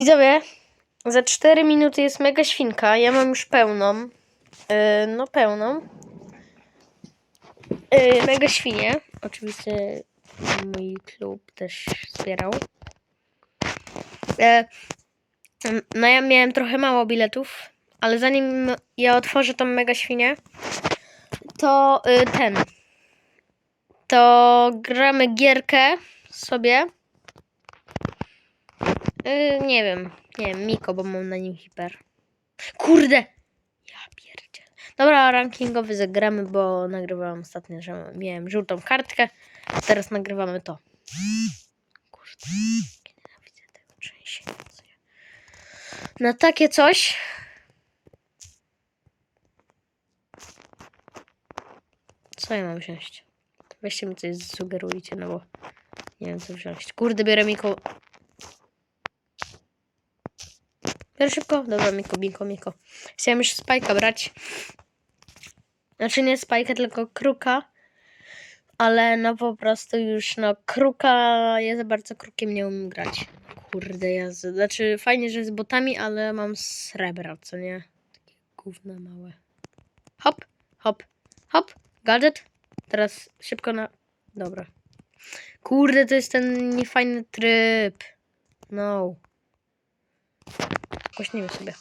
Widzowie, za 4 minuty jest mega świnka. Ja mam już pełną. Yy, no pełną. Yy, mega świnie. Oczywiście mój klub też wspierał. E, no ja miałem trochę mało biletów, ale zanim ja otworzę tą mega świnię, to y, ten. To gramy gierkę sobie. Y, nie wiem, nie wiem, Miko, bo mam na nim hiper. Kurde! Ja pierdzie. Dobra, rankingowy zagramy, bo nagrywałam ostatnio, że miałem żółtą kartkę. Teraz nagrywamy to. Kurde, nienawidzę tego trzęsienia. Na takie coś. Co ja mam wziąć? Weźcie mi coś zasugerujcie, no bo nie wiem co wziąć. Kurde, biorę Miko. Biorę szybko? Dobra, Miko, Miko, Miko. Chciałem już spajka brać. Znaczy nie spajka, tylko kruka. Ale no po prostu już no kruka, za bardzo krukiem nie umiem grać. Kurde, ja z... Znaczy fajnie, że z botami, ale mam srebra, co nie? Takie gówna małe. Hop, hop, hop, gadżet. Teraz szybko na... Dobra. Kurde, to jest ten niefajny tryb. No. Głośnijmy sobie.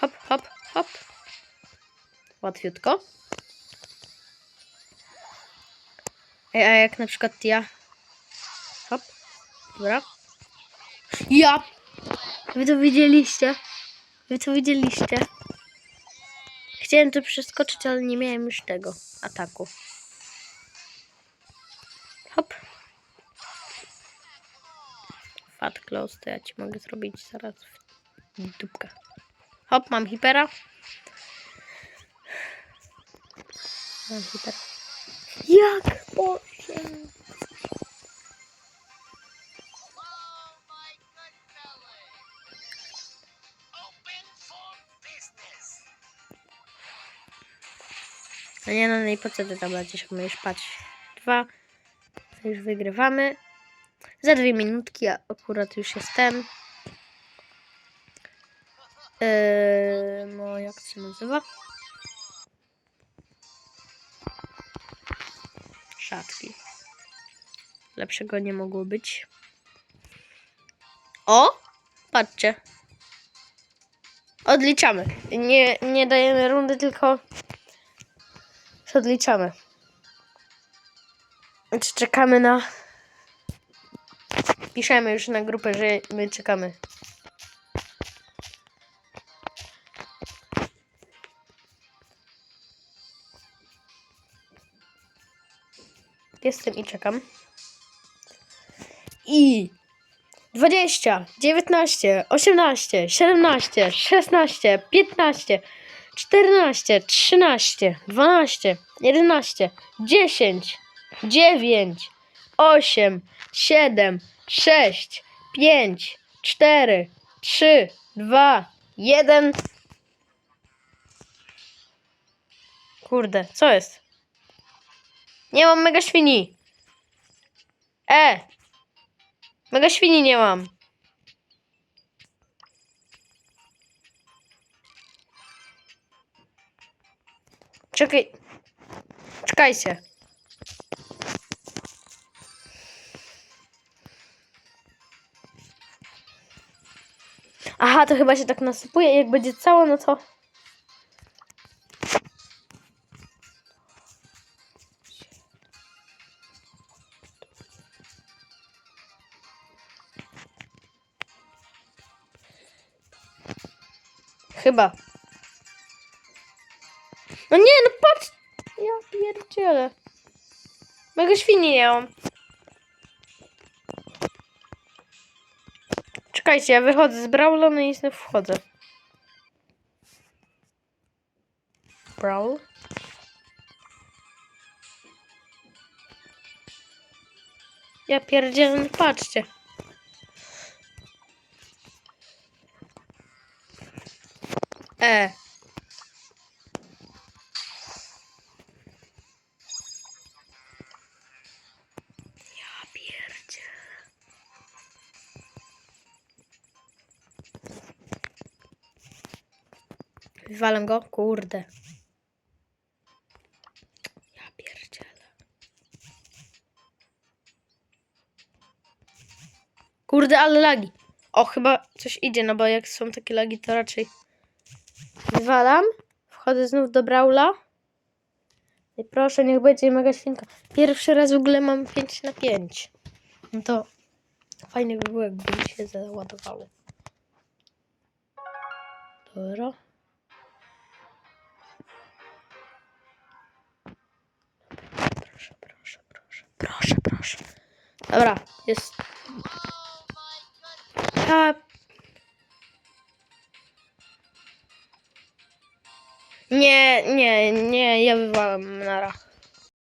Hop, hop, hop. Łatwiutko. Ej, a jak na przykład ja... Hop. Dobra. Ja! Wy to widzieliście? Wy to widzieliście? Chciałem to przeskoczyć, ale nie miałem już tego ataku. Fat close to ja ci mogę zrobić zaraz w dupkę. Hop, mam hipera. Mam hiper. Jak? Boże. No nie no, no i po co ty tam lecisz? Umiesz patrzeć. Dwa. To już wygrywamy. Za dwie minutki, a akurat już jestem. Yy, no, jak się nazywa? Szatki. Lepszego nie mogło być. O! Patrzcie. Odliczamy. Nie, nie dajemy rundy, tylko odliczamy. Znaczy, Czekamy na. Piszemy już na grupę, że my czekamy. Jestem i czekam. I 20, 19, 18, 17, 16, 15, 14, 13, 12, 11, 10, 9, 8, 7, 6, 5, 4, 3, 2, 1. Kurde, co jest? Nie mam mega świni. E! Mega świni nie mam. Czekaj. Czekajcie. Aha, to chyba się tak nasypuje. Jak będzie całe, no to. Chyba. No nie, no patrz! Ja pierdzielę. Mego świni nie mam. Czekajcie, ja wychodzę z Brawla, i znów wchodzę. Brawl. Ja pierdzielę, patrzcie. E. Wywalam go. Kurde. Ja pierdzielę. Kurde, ale lagi. O, chyba coś idzie, no bo jak są takie lagi, to raczej wywalam. Wchodzę znów do Braula. I proszę, niech będzie mega świnka. Pierwszy raz w ogóle mam 5 na 5. No to fajnie by było, jakby się załadowało. Dobra. Proszę. Dobra, jest. Ja... Nie, nie, nie, ja wywalam nara.